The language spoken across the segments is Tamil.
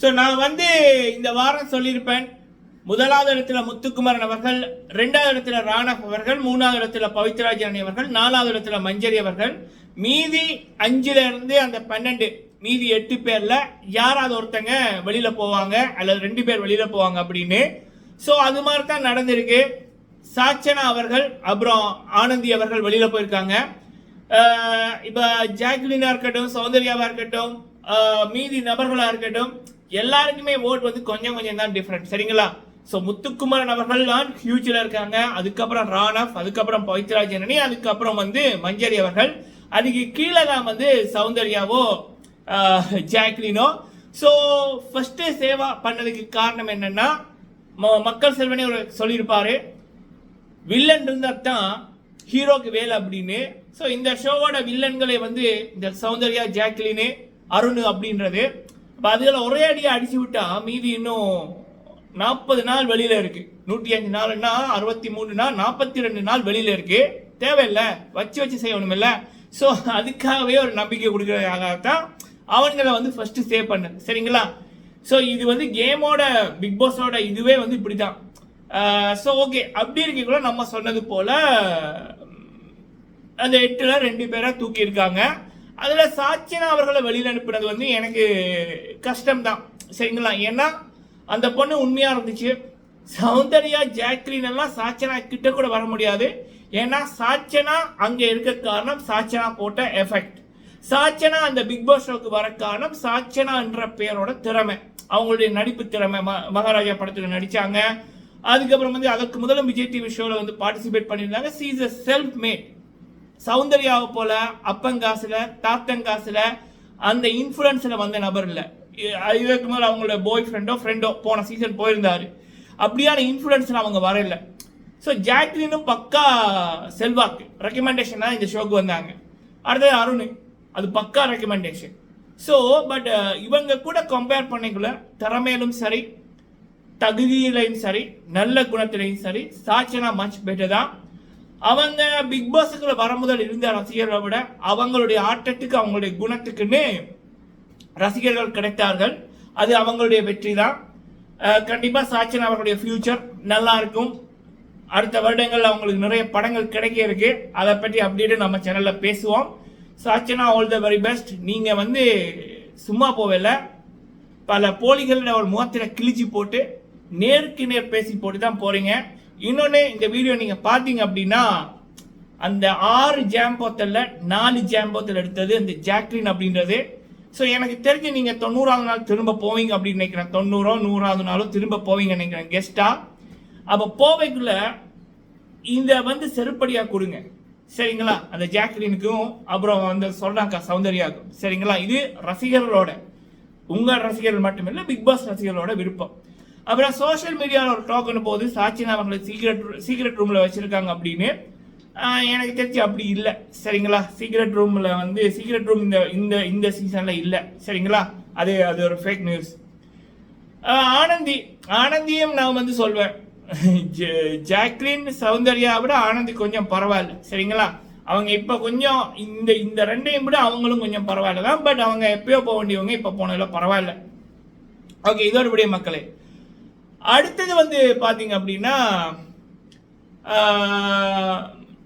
ஸோ நான் வந்து இந்த வாரம் சொல்லியிருப்பேன் முதலாவது இடத்துல முத்துக்குமரன் அவர்கள் ரெண்டாவது இடத்துல ராணப் அவர்கள் மூணாவது இடத்துல பவித்ராஜன் அவர்கள் நாலாவது இடத்துல மஞ்சரி அவர்கள். மீதி அஞ்சுல இருந்து அந்த பன்னெண்டு மீதி எட்டு பேர்ல யாராவது ஒருத்தங்க வெளியில போவாங்க அல்லது ரெண்டு பேர் வெளியில போவாங்க அப்படின்னு. ஸோ அது மாதிரி தான் நடந்திருக்கு. சாச்சனா அவர்கள் அப்புறம் ஆனந்தி அவர்கள் வெளியில போயிருக்காங்க. இப்போ ஜாக்லினா இருக்கட்டும் சௌந்தர்யாவா இருக்கட்டும் மீதி நபர்களா இருக்கட்டும் எல்லாருக்குமே ஓட் வந்து கொஞ்சம் கொஞ்சம் தான் டிஃப்ரெண்ட் சரிங்களா? ஸோ முத்துக்குமரன் அவர்கள் தான் ஃபியூச்சர்ல இருக்காங்க. அதுக்கப்புறம் ராணப் அதுக்கப்புறம் பவித்ரா ஜனனி அதுக்கப்புறம் வந்து மஞ்சரி அவர்கள். அதுக்கு கீழே தான் வந்து சௌந்தர்யாவோ ஜாக்லினோ. ஸோ ஃபர்ஸ்ட் சேவா பண்ணதுக்கு காரணம் என்னன்னா ம- மக்கள் செல்வனே ஒரு சொல்லியிருப்பாரு. வில்லன் இருந்தால் தான் ஹீரோக்கு வேலை அப்படின்னு. ஸோ இந்த ஷோவோட வில்லன்களை வந்து இந்த சௌந்தர்யா ஜாக்லினு அருண் அப்படின்றது. இப்போ அதில் ஒரே அடியாக அடிச்சு விட்டால் மீதி இன்னும் நாற்பது நாள் வெளியில் இருக்கு. நூற்றி அஞ்சு நாள்னா அறுபத்தி மூணு நாள் நாற்பத்தி ரெண்டு நாள் வெளியில் இருக்கு. தேவையில்லை. வச்சு வச்சு செய்யணும் இல்லை ஸோ அதுக்காகவே ஒரு நம்பிக்கை கொடுக்கறதுக்காகத்தான் அவன்களை வந்து ஃபர்ஸ்ட் சேவ் பண்ண சரிங்களா? ஸோ இது வந்து கேமோட பிக் பாஸோட இதுவே வந்து இப்படி தான் ஸோ ஓகே அப்படி இருக்கக்குள்ள நம்ம சொன்னது போல அந்த எட்டுல ரெண்டு பேரை தூக்கியிருக்காங்க. அதில் சாட்சினா அவர்களை வெளியில் அனுப்புனது வந்து எனக்கு கஷ்டம்தான். சரிங்களா? ஏன்னா அந்த பொண்ணு உண்மையாக இருந்துச்சு. சௌந்தர்யா ஜாக்லின் எல்லாம் சாச்சனா கிட்ட கூட வர முடியாது. ஏன்னா சாச்சனா அங்கே இருக்க காரணம் சாச்சனா போட்ட எஃபெக்ட் சாச்சனா அந்த பிக் பாஸ் ஷோக்கு வர காரணம் சாட்சனா என்ற பெயரோட திறமை. அவங்களுடைய நடிப்பு திறமை. ம- மகாராஜா படத்துக்கு நடித்தாங்க அதுக்கப்புறம் வந்து அதற்கு முதலும் விஜய் டிவி ஷோவில் வந்து பார்ட்டிசிபேட் பண்ணியிருந்தாங்க. சீஸ் அ செல்ஃப் மேட் சௌந்தர்யாவை போல அப்பங்காசுல தாத்தங்காசுல அந்த இன்ஃப்ளூயன்ஸில் வந்த நபர் இல்லை. இ- இதற்கு அவங்களோட பாய் ஃப்ரெண்டோ ஃப்ரெண்டோ போன சீசன் போயிருந்தார். அப்படியான இன்ஃப்ளூயன்ஸில் அவங்க வரல. ஸோ ஜாக்லினும் பக்கா செல்வாக்கு ரெக்கமெண்டேஷன் தான் இந்த ஷோக்கு வந்தாங்க. அடுத்தது அருண் அது பக்கா ரெக்கமெண்டேஷன் ஸோ பட் இவங்க கூட கம்பேர் பண்ணிக்குள்ள திறமையிலும் சரி தகுதியிலையும் சரி நல்ல குணத்திலையும் சரி சாச்சனா மச் பெட்டர் தான். அவங்க பிக் பாஸுக்குள்ள வர முதல் இருந்த ரசிகர்களை விட அவங்களுடைய ஆட்டத்துக்கு அவங்களுடைய குணத்துக்குன்னு ரசிகர்கள் கிடைத்தார்கள். அது அவங்களுடைய வெற்றி தான். கண்டிப்பாக சாச்சன் அவர்களுடைய ஃபியூச்சர் நல்லா இருக்கும். அடுத்த வருடங்கள் அவங்களுக்கு நிறைய படங்கள் கிடைக்க இருக்கு. அதை பற்றி அப்படியே நம்ம சேனலில் பேசுவோம். Sachana all the very best நீங்கள் வந்து சும்மா போகல. பல போலிகளோட ஒரு முகத்தில் கிழிச்சு போட்டு நேருக்கு நேர் பேசி போட்டு தான் போகிறீங்க இன்னொன்று இந்த வீடியோ நீங்கள் பார்த்தீங்க அப்படின்னா அந்த ஆறு ஜாம்போத்தல்ல நாலு ஜாம்போத்தல் எடுத்தது அந்த ஜாக்லின் அப்படின்றது. ஸோ எனக்கு தெரிஞ்சு நீங்கள் தொண்ணூறாவது நாள் திரும்ப போவீங்க அப்படின்னு நினைக்கிறேன். தொண்ணூறோ நூறாவது நாளோ திரும்ப போவீங்க நினைக்கிறேன் கெஸ்ட்டாக அப்போ போவைக்குள்ள இந்த வந்து செருப்படியாக கொடுங்க. சரிங்களா? அந்த ஜாக்லினுக்கும் அப்புறம் வந்து சொல்றாங்க சௌந்தர்யாவுக்கும். சரிங்களா? இது ரசிகர்களோட. உங்கள் ரசிகர்கள் மட்டுமில்லை பிக் பாஸ் ரசிகர்களோட விருப்பம். அப்புறம் சோஷியல் மீடியாவில் ஒரு டோக்கன் போது சாட்சினா அவங்களை சீக்ரெட் சீக்ரெட் ரூமில் வச்சிருக்காங்க அப்படின்னு. எனக்கு தெரிஞ்சு அப்படி இல்லை. சரிங்களா? சீக்ரெட் ரூமில் வந்து சீக்ரெட் ரூம் இந்த இந்த இந்த சீசனில் இல்லை. சரிங்களா? அது அது ஒரு ஃபேக் நியூஸ் ஆனந்தி ஆனந்தியும் நான் வந்து சொல்வேன். ஜாக்லின் சௌந்தர்யா விட ஆனந்தி கொஞ்சம் பரவாயில்ல. சரிங்களா? அவங்க இப்போ கொஞ்சம் இந்த இந்த ரெண்டையும் விட அவங்களும் கொஞ்சம் பரவாயில்ல தான். பட் அவங்க எப்பயோ போக வேண்டியவங்க இப்போ போனதில் பரவாயில்ல. ஓகே இதோட விடிய மக்களே. அடுத்தது வந்து பார்த்தீங்க அப்படின்னா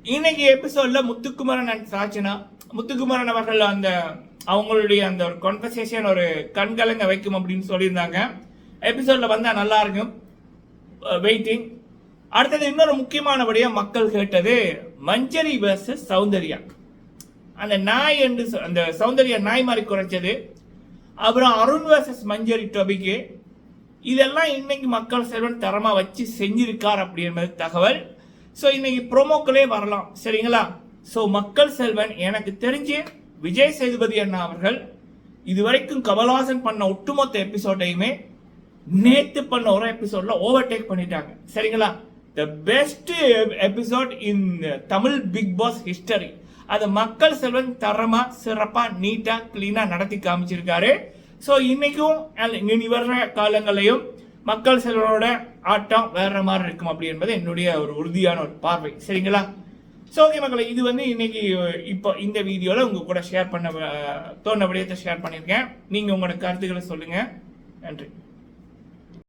இன்னைக்கு எபிசோட்ல முத்துக்குமரன் அண்ட் சாச்சனா முத்துக்குமரன் அவர்கள் அந்த அவங்களுடைய அந்த ஒரு கான்வர்சேஷன் ஒரு கண்கலங்க வைக்கும் அப்படின்னு சொல்லியிருந்தாங்க. எபிசோட்ல வந்தால் நல்லா இருக்கும். வெயிட்டிங் அடுத்தது இன்னொரு முக்கியமானபடியாக மக்கள் கேட்டது மஞ்சரி வர்சஸ் சௌந்தர்யா. அந்த நாய் என்று அந்த சௌந்தர்யா நாய் மாதிரி குறைச்சது. அப்புறம் அருண் வேர்சஸ் மஞ்சரி டொபிக்கு. இதெல்லாம் இன்னைக்கு மக்கள் செல்வன் தரமாக வச்சு செஞ்சிருக்கார் அப்படி என்பது தகவல். ஸோ இன்னைக்கு ப்ரோமோக்களே வரலாம். சரிங்களா? ஸோ மக்கள் செல்வன் எனக்கு தெரிஞ்சு விஜய் சேதுபதி அண்ணா அவர்கள் இதுவரைக்கும் கமல்ஹாசன் பண்ண ஒட்டுமொத்த எபிசோடையுமே நேத்து பண்ண ஒரு எபிசோட்ல ஓவர்டேக் பண்ணிட்டாங்க. சரிங்களா? The best episode in Tamil Bigg Boss history அதை மக்கள் செல்வன் தரமா சிறப்பா நீட்டா கிளீனா நடத்தி காமிச்சிருக்காரு. ஸோ இன்னைக்கும் இனி வர்ற காலங்களையும் மக்கள் செல்வனோட ஆட்டம் வேற மாதிரி இருக்கும் அப்படி என்பது என்னுடைய ஒரு உறுதியான ஒரு பார்வை. சரிங்களா? ஸோ ஓகே மக்களை இது வந்து இன்னைக்கு இப்போ இந்த வீடியோவில் உங்கள் கூட ஷேர் பண்ண தோண விடயத்தை ஷேர் பண்ணியிருக்கேன். நீங்கள் உங்களோட கருத்துக்களை சொல்லுங்கள் நன்றி.